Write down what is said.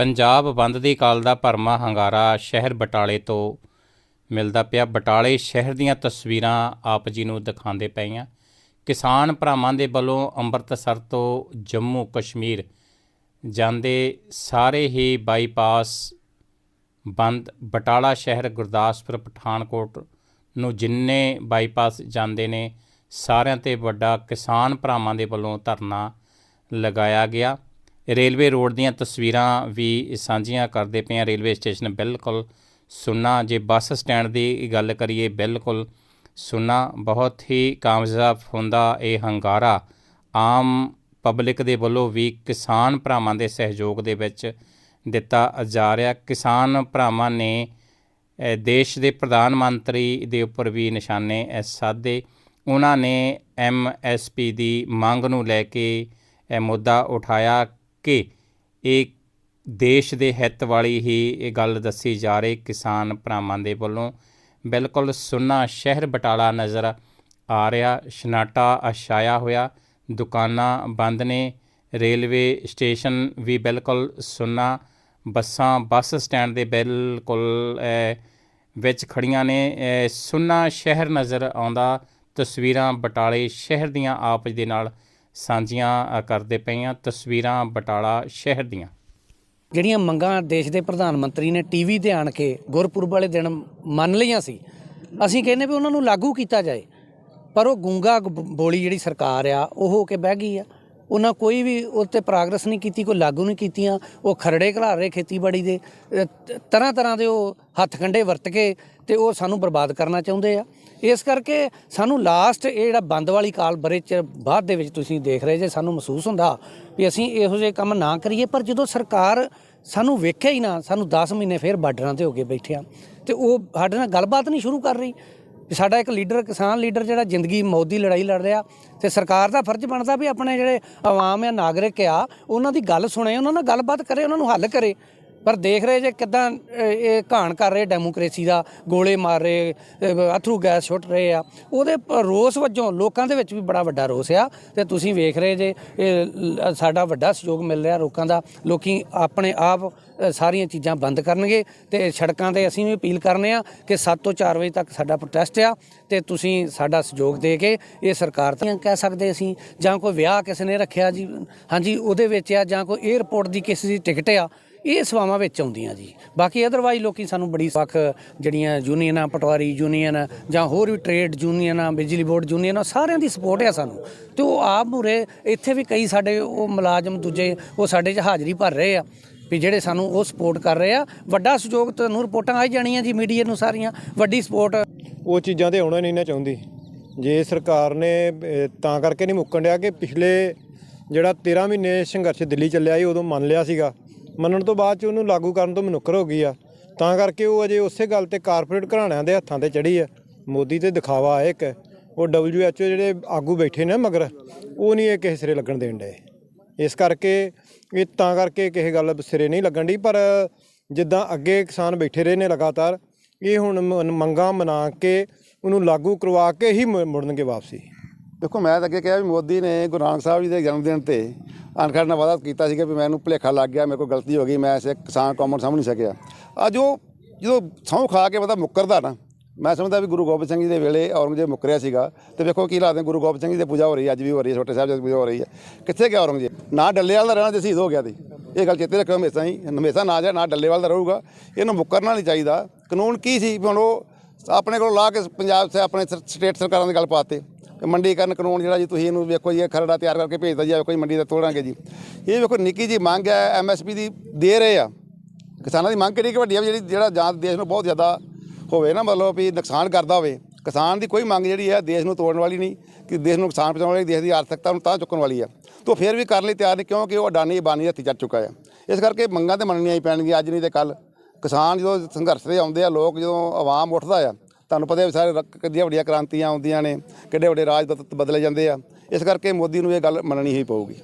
ਪੰਜਾਬ ਬੰਦ ਦੀ ਕਾਲ ਦਾ ਭਰਮਾ ਹੰਗਾਰਾ ਸ਼ਹਿਰ ਬਟਾਲੇ ਤੋਂ ਮਿਲਦਾ ਪਿਆ। ਬਟਾਲੇ ਸ਼ਹਿਰ ਦੀਆਂ ਤਸਵੀਰਾਂ ਆਪ ਜੀ ਨੂੰ ਦਿਖਾਉਂਦੇ ਪਈਆਂ। ਕਿਸਾਨ ਭਰਾਵਾਂ ਦੇ ਵੱਲੋਂ ਅੰਮ੍ਰਿਤਸਰ ਤੋਂ ਜੰਮੂ ਕਸ਼ਮੀਰ ਜਾਂਦੇ ਸਾਰੇ ਹੀ ਬਾਈਪਾਸ ਬੰਦ। ਬਟਾਲਾ ਸ਼ਹਿਰ ਗੁਰਦਾਸਪੁਰ, ਪਠਾਨਕੋਟ ਨੂੰ ਜਿੰਨੇ ਬਾਈਪਾਸ ਜਾਂਦੇ ਨੇ, ਸਾਰਿਆਂ ਤੇ ਵੱਡਾ ਕਿਸਾਨ ਭਰਾਵਾਂ ਦੇ ਵੱਲੋਂ ਧਰਨਾ ਲਗਾਇਆ ਗਿਆ। ਰੇਲਵੇ ਰੋਡ ਦੀਆਂ ਤਸਵੀਰਾਂ ਵੀ ਸਾਂਝੀਆਂ ਕਰਦੇ ਪਏ ਹਾਂ। ਰੇਲਵੇ ਸਟੇਸ਼ਨ ਬਿਲਕੁਲ ਸੁੰਨਾ, ਜੇ ਬੱਸ ਸਟੈਂਡ ਦੀ ਗੱਲ ਕਰੀਏ, ਬਿਲਕੁਲ ਸੁੰਨਾ, ਬਹੁਤ ਹੀ ਕਾਮਯਾਬ ਹੁੰਦਾ ਇਹ ਹੰਗਾਰਾ। ਆਮ ਪਬਲਿਕ ਦੇ ਵੱਲੋਂ ਵੀ ਕਿਸਾਨ ਭਰਾਵਾਂ ਦੇ ਸਹਿਯੋਗ ਦੇ ਵਿੱਚ ਦਿੱਤਾ ਜਾ ਰਿਹਾ। ਕਿਸਾਨ ਭਰਾਵਾਂ ਨੇ ਦੇਸ਼ ਦੇ ਪ੍ਰਧਾਨ ਮੰਤਰੀ ਦੇ ਉੱਪਰ ਵੀ ਨਿਸ਼ਾਨੇ ਸਾਧੇ। ਉਹਨਾਂ ਨੇ ਐਮਐਸਪੀ ਦੀ ਮੰਗ ਨੂੰ ਲੈ ਕੇ ਇਹ ਮੁੱਦਾ ਉਠਾਇਆ। ਕਿ ਇਹ ਦੇਸ਼ ਦੇ ਹਿੱਤ ਵਾਲੀ ਹੀ ਇਹ ਗੱਲ ਦੱਸੀ ਜਾ ਰਹੀ ਕਿਸਾਨ ਭਰਾਵਾਂ ਦੇ ਵੱਲੋਂ। ਬਿਲਕੁਲ ਸੁੰਨਾ ਸ਼ਹਿਰ ਬਟਾਲਾ ਨਜ਼ਰ ਆ ਰਿਹਾ, ਸ਼ਨਾਟਾ ਅਛਾਇਆ ਹੋਇਆ, ਦੁਕਾਨਾਂ ਬੰਦ ਨੇ, ਰੇਲਵੇ ਸਟੇਸ਼ਨ ਵੀ ਬਿਲਕੁਲ ਸੁੰਨਾ, ਬੱਸਾਂ, ਬੱਸ ਸਟੈਂਡ ਦੇ ਬਿਲਕੁਲ ਵਿੱਚ ਖੜੀਆਂ ਨੇ। ਸੁੰਨਾ ਸ਼ਹਿਰ ਨਜ਼ਰ ਆਉਂਦਾ, ਤਸਵੀਰਾਂ ਬਟਾਲੇ ਸ਼ਹਿਰ ਦੀਆਂ ਆਪ ਦੇ ਨਾਲ ਸਾਂਝੀਆਂ ਅ, ਕਰਦੇ ਪਈਆਂ ਤਸਵੀਰਾਂ ਬਟਾਲਾ ਸ਼ਹਿਰ ਦੀਆਂ। ਜਿਹੜੀਆਂ ਮੰਗਾਂ ਦੇਸ਼ ਦੇ ਪ੍ਰਧਾਨ ਮੰਤਰੀ ਨੇ ਟੀਵੀ ਤੇ ਆਣ ਕੇ ਗੁਰਪੁਰਬ ਵਾਲੇ ਦਿਨ ਮੰਨ ਲਈਆਂ ਸੀ ਅਸੀਂ ਕਹਿੰਦੇ ਵੀ ਉਹਨਾਂ ਨੂੰ ਲਾਗੂ ਕੀਤਾ ਜਾਏ ਪਰ ਉਹ ਗੂੰਗਾ ਬੋਲੀ ਜਿਹੜੀ ਸਰਕਾਰ ਆ ਉਹ ਹੋ ਕੇ ਬਹਿ ਗਈ ਆ। ਉਹਨਾਂ ਕੋਈ ਵੀ ਉੱਤੇ ਪ੍ਰੋਗਰੈਸ ਨਹੀਂ ਕੀਤੀ, ਕੋਈ ਲਾਗੂ ਨਹੀਂ ਕੀਤੀਆਂ, ਉਹ ਖਰੜੇ ਘਲਾ ਰਹੇ ਖੇਤੀਬਾੜੀ ਦੇ। ਤਰ੍ਹਾਂ ਤਰ੍ਹਾਂ ਦੇ ਉਹ ਹੱਥ ਕੰਡੇ ਵਰਤ ਕੇ ਤੇ ਉਹ ਸਾਨੂੰ ਬਰਬਾਦ ਕਰਨਾ ਚਾਹੁੰਦੇ ਆ। ਇਸ ਕਰਕੇ ਸਾਨੂੰ ਲਾਸਟ ਇਹ ਜਿਹੜਾ ਬੰਦ ਵਾਲੀ ਕਾਲ ਬਰੇ ਚ ਬਾਅਦ ਦੇ ਵਿੱਚ ਤੁਸੀਂ ਦੇਖ ਰਹੇ ਜੇ, ਸਾਨੂੰ ਮਹਿਸੂਸ ਹੁੰਦਾ ਵੀ ਅਸੀਂ ਇਹੋ ਜਿਹੇ ਕੰਮ ਨਾ ਕਰੀਏ, ਪਰ ਜਦੋਂ ਸਰਕਾਰ ਸਾਨੂੰ ਵੇਖਿਆ ਹੀ ਨਾ, ਸਾਨੂੰ 10 ਮਹੀਨੇ ਫੇਰ ਬਾਰਡਰਾਂ ਤੇ ਹੋ ਕੇ ਬੈਠੇ ਆ। ਤੇ ਉਹ ਸਾਡੇ ਨਾਲ ਗੱਲਬਾਤ ਨਹੀਂ ਸ਼ੁਰੂ ਕਰ ਰਹੀ। ਵੀ ਸਾਡਾ ਇੱਕ ਲੀਡਰ, ਕਿਸਾਨ ਲੀਡਰ ਜਿਹੜਾ ਜ਼ਿੰਦਗੀ ਮੌਤ ਦੀ ਲੜਾਈ ਲੜ ਰਿਹਾ ਤੇ ਸਰਕਾਰ ਦਾ ਫਰਜ਼ ਬਣਦਾ ਵੀ ਆਪਣੇ ਜਿਹੜੇ ਆਵਾਮ ਆ ਨਾਗਰਿਕ ਆ, ਉਹਨਾਂ ਦੀ ਗੱਲ ਸੁਣੇ, ਉਹਨਾਂ ਨਾਲ ਗੱਲਬਾਤ ਕਰੇ, ਉਹਨਾਂ ਨੂੰ ਹੱਲ ਕਰੇ। ਪਰ ਦੇਖ ਰਹੇ ਜੇ ਕਿਦਾਂ ਇਹ ਘਾਣ ਕਰ ਰਹੇ ਡੈਮੋਕ੍ਰੇਸੀ ਦਾ, ਗੋਲੇ ਮਾਰ ਰਹੇ ਅਥਰੂ ਗੈਸ ਛੁੱਟ ਰਹੇ ਆ। ਉਹਦੇ ਪ- ਰੋਸ ਵਜੋਂ ਲੋਕਾਂ ਦੇ ਵਿੱਚ ਵੀ ਬੜਾ ਵੱਡਾ ਰੋਸ ਆ। ਤੇ ਤੁਸੀਂ ਵੇਖ ਰਹੇ ਜੇ, ਇਹ ਸਾਡਾ ਵੱਡਾ ਸਹਿਯੋਗ ਮਿਲ ਰਿਹਾ ਲੋਕਾਂ ਦਾ। ਲੋਕੀ ਆਪਣੇ ਆਪ ਸਾਰੀਆਂ ਚੀਜ਼ਾਂ ਬੰਦ ਕਰਨਗੇ ਤੇ ਸੜਕਾਂ ਤੇ ਅਸੀਂ ਵੀ ਅਪੀਲ ਕਰਨੇ ਆ ਕਿ 7 ਤੋਂ 4 ਵਜੇ ਤੱਕ ਸਾਡਾ ਪ੍ਰੋਟੈਸਟ ਆ ਤੇ ਤੁਸੀਂ ਸਾਡਾ ਸਹਿਯੋਗ ਦੇ ਕੇ ਇਹ ਸਰਕਾਰ ਤਾਂ ਕਹਿ ਸਕਦੇ ਅਸੀਂ। ਜਾਂ ਕੋਈ ਵਿਆਹ ਕਿਸੇ ਨੇ ਰੱਖਿਆ ਜੀ, ਹਾਂਜੀ, ਉਹਦੇ ਵਿੱਚ ਆ ਜਾਂ ਕੋਈ 에ਅਰਪੋਰਟ ਦੀ ਕਿਸੇ ਦੀ ਟਿਕਟ ਆ ਇਹ ਸੇਵਾਵਾਂ ਵਿੱਚ ਆਉਂਦੀਆਂ ਜੀ। ਬਾਕੀ ਅਦਰਵਾਈਜ਼ ਲੋਕੀ ਸਾਨੂੰ ਬੜੀ ਵੱਖ ਜਿਹੜੀਆਂ ਯੂਨੀਅਨਾਂ ਪਟਵਾਰੀ ਯੂਨੀਅਨ ਜਾਂ ਹੋਰ ਵੀ ਟ੍ਰੇਡ ਯੂਨੀਅਨਾਂ ਬਿਜਲੀ ਬੋਰਡ ਯੂਨੀਅਨਾਂ ਸਾਰਿਆਂ ਦੀ ਸਪੋਰਟ ਆ ਸਾਨੂੰ। ਤੇ ਉਹ ਆਪ ਮੂਰੇ ਇੱਥੇ ਵੀ ਕਈ ਸਾਡੇ ਉਹ ਮੁਲਾਜ਼ਮ ਦੂਜੇ ਉਹ ਸਾਡੇ 'ਚ ਹਾਜ਼ਰੀ ਭਰ ਰਹੇ ਆ ਵੀ ਜਿਹੜੇ ਸਾਨੂੰ ਉਹ ਸਪੋਰਟ ਕਰ ਰਹੇ ਆ। ਵੱਡਾ ਸਹਿਯੋਗ ਤੁਹਾਨੂੰ ਰਿਪੋਰਟਾਂ ਆਈ ਜਾਣੀਆਂ ਜੀ ਮੀਡੀਆ ਨੂੰ ਸਾਰੀਆਂ। ਵੱਡੀ ਸਪੋਰਟ ਉਹ ਚੀਜ਼ਾਂ ਤੇ ਆਉਣਾ ਨਹੀਂ ਨਾ ਚਾਹੁੰਦੀ। ਜੇ ਸਰਕਾਰ ਨੇ ਤਾਂ ਕਰਕੇ ਨਹੀਂ ਮੁੱਕਣ ਡਿਆ ਕਿ ਪਿਛਲੇ ਜਿਹੜਾ 13 ਮਹੀਨੇ ਸੰਘਰਸ਼ ਦਿੱਲੀ ਚੱਲਿਆ ਸੀ, ਉਦੋਂ ਮੰਨ ਲਿਆ ਸੀਗਾ। ਮੰਨਣ ਤੋਂ ਬਾਅਦ ਚ ਉਹਨੂੰ ਲਾਗੂ ਕਰਨ ਤੋਂ ਮਨੁੱਖਰ ਹੋ ਗਈ ਆ। ਤਾਂ ਕਰਕੇ ਉਹ ਅਜੇ ਉਸੇ ਗੱਲ ਤੇ ਕਾਰਪੋਰੇਟ ਘਰਾਣਿਆਂ ਦੇ ਹੱਥਾਂ ਤੇ ਚੜੀ ਆ। ਮੋਦੀ ਤੇ ਦਿਖਾਵਾ ਹੈ ਇੱਕ। ਉਹ WHO ਜਿਹੜੇ ਆਗੂ ਬੈਠੇ ਨੇ ਮਗਰ, ਉਹ ਨਹੀਂ ਇਹ ਕਿਸੇ ਸਿਰੇ ਲੱਗਣ ਦੇਣ ਡਏ। ਇਸ ਕਰਕੇ, ਇਹ ਤਾਂ ਕਰਕੇ ਕਿਸੇ ਗੱਲ ਸਿਰੇ ਨਹੀਂ ਲੱਗਣ ਦੀ ਪਰ ਜਿੱਦਾਂ ਅੱਗੇ ਕਿਸਾਨ ਬੈਠੇ ਰਹੇ ਨੇ ਲਗਾਤਾਰ, ਇਹ ਹੁਣ ਮ- ਮੰਗਾਂ ਮਨਾ ਕੇ ਉਹਨੂੰ ਲਾਗੂ ਕਰਵਾ ਕੇ ਹੀ ਮੁੜਨਗੇ ਵਾਪਸੀ। ਦੇਖੋ, ਮੈਂ ਤਾਂ ਅੱਗੇ ਕਿਹਾ ਵੀ ਮੋਦੀ ਨੇ ਗੁਰੂ ਨਾਨਕ ਸਾਹਿਬ ਜੀ ਦੇ ਜਨਮ ਦਿਨ ਤੇ ਅਨਖੜ ਨਾਲ ਵਾਅਦਾ ਕੀਤਾ ਸੀਗਾ ਵੀ ਮੈਨੂੰ ਭੁਲੇਖਾ ਲੱਗ ਗਿਆ, ਮੇਰੇ ਕੋਲ ਗਲਤੀ ਹੋ ਗਈ, ਮੈਂ ਇਸੇ ਕਿਸਾਨ ਕੌਮ ਨੂੰ ਸਮਝ ਨਹੀਂ ਸਕਿਆ। ਅੱਜ ਉਹ ਜਦੋਂ ਸਹੁੰ ਖਾ ਕੇ ਬੰਦਾ ਮੁੱਕਰਦਾ ਨਾ, ਮੈਂ ਸਮਝਦਾ ਵੀ ਗੁਰੂ ਗੋਬਿੰਦ ਸਿੰਘ ਜੀ ਦੇ ਵੇਲੇ ਔਰੰਗਜ਼ੇਬ ਮੁੱਕਰਿਆ ਸੀਗਾ ਤੇ ਵੇਖੋ ਕੀ ਹਾਲਾਤ ਗੁਰੂ ਗੋਬਿੰਦ ਸਿੰਘ ਜੀ ਦੀ ਪੂਜਾ ਹੋ ਰਹੀ ਹੈ, ਅੱਜ ਵੀ ਹੋ ਰਹੀ ਹੈ, ਛੋਟੇ ਸਾਹਿਬ ਜੀ ਦੀ ਪੂਜਾ ਹੋ ਰਹੀ ਹੈ। ਕਿੱਥੇ ਗਿਆ ਔਰੰਗਜ਼ੇਬ? ਨਾ ਡੱਲੇਵਾਲ ਦਾ ਰਹਿਣਾ ਤੇ ਸ਼ਹੀਦ ਹੋ ਗਿਆ ਸੀ। ਇਹ ਗੱਲ ਚੇਤੇ ਰੱਖਿਓ ਹਮੇਸ਼ਾ ਹੀ, ਹਮੇਸ਼ਾ ਨਾ ਜਾ, ਨਾ ਡੱਲੇਵਾਲ ਦਾ ਰਹੂਗਾ। ਇਹਨੂੰ ਮੁੱਕਰਨਾ ਨਹੀਂ ਚਾਹੀਦਾ। ਕਾਨੂੰਨ ਕੀ ਸੀ? ਵੀ ਹੁਣ ਉਹ ਆਪਣੇ ਕੋਲ ਲਾ ਕੇ ਪੰਜਾਬ ਸੇ ਆਪਣੇ ਸਟੇਟ ਸਰਕਾਰਾਂ ਦੀ ਗੱਲ ਪਾਤੇ ਮੰਡੀਕਰਨ ਕਾਨੂੰਨ ਜਿਹੜਾ ਜੀ ਤੁਸੀਂ ਇਹਨੂੰ ਵੇਖੋ ਜੀ ਖਰੜਾ ਤਿਆਰ ਕਰਕੇ ਭੇਜਦਾ ਜੀ ਕੋਈ ਮੰਡੀ ਦਾ ਤੋੜਾਂਗੇ ਜੀ। ਇਹ ਵੇਖੋ, ਨਿੱਕੀ ਜੀ ਮੰਗ ਹੈ ਐਮਐਸਪੀ ਦੀ ਦੇ ਰਹੇ ਆ। ਕਿਸਾਨਾਂ ਦੀ ਮੰਗ ਕਿਹੜੀ ਕਿ ਵੱਡੀ ਆ ਵੀ ਜਿਹੜੀ, ਜਿਹੜਾ ਜਾਂ ਦੇਸ਼ ਨੂੰ ਬਹੁਤ ਜ਼ਿਆਦਾ ਹੋਵੇ ਨਾ, ਮਤਲਬ ਵੀ ਨੁਕਸਾਨ ਕਰਦਾ ਹੋਵੇ। ਕਿਸਾਨ ਦੀ ਕੋਈ ਮੰਗ ਜਿਹੜੀ ਹੈ, ਦੇਸ਼ ਨੂੰ ਤੋੜਨ ਵਾਲੀ ਨਹੀਂ, ਕਿ ਦੇਸ਼ ਨੂੰ ਨੁਕਸਾਨ ਪਹੁੰਚਾਉਣ ਵਾਲੀ, ਦੇਸ਼ ਦੀ ਆਰਥਿਕਤਾ ਨੂੰ ਤਾਂ ਚੁੱਕਣ ਵਾਲੀ ਹੈ ਤੋਂ ਫਿਰ ਵੀ ਕਰਨ ਲਈ ਤਿਆਰ ਨਹੀਂ, ਕਿਉਂਕਿ ਉਹ ਅਡਾਨੀ ਬਾਨੀ ਹੱਥੀ ਚੜ ਚੁੱਕਾ ਹੈ ਇਸ ਕਰਕੇ ਮੰਗਾਂ ਤੇ ਮੰਨਣੀਆਂ ਹੀ ਪੈਣਗੀਆਂ, ਅੱਜ ਨਹੀਂ ਤੇ ਕੱਲ ਕਿਸਾਨ ਜਦੋਂ ਸੰਘਰਸ਼ ਤੇ ਆਉਂਦੇ ਆ, ਲੋਕ ਜਦੋਂ ਆਵਾਮ ਉੱਠਦਾ ਆ ਤੁਹਾਨੂੰ ਪਤਾ ਹੈ ਸਾਰੇ ਰ- ਕਿੱਡੀਆਂ ਵੱਡੀਆਂ ਕ੍ਰਾਂਤੀਆਂ ਆਉਂਦੀਆਂ ਨੇ, ਕਿੱਡੇ ਵੱਡੇ ਰਾਜ ਬਦਲੇ ਜਾਂਦੇ ਆ। ਇਸ ਕਰਕੇ ਮੋਦੀ ਨੂੰ ਇਹ ਗੱਲ ਮੰਨਣੀ ਹੀ ਪਊਗੀ।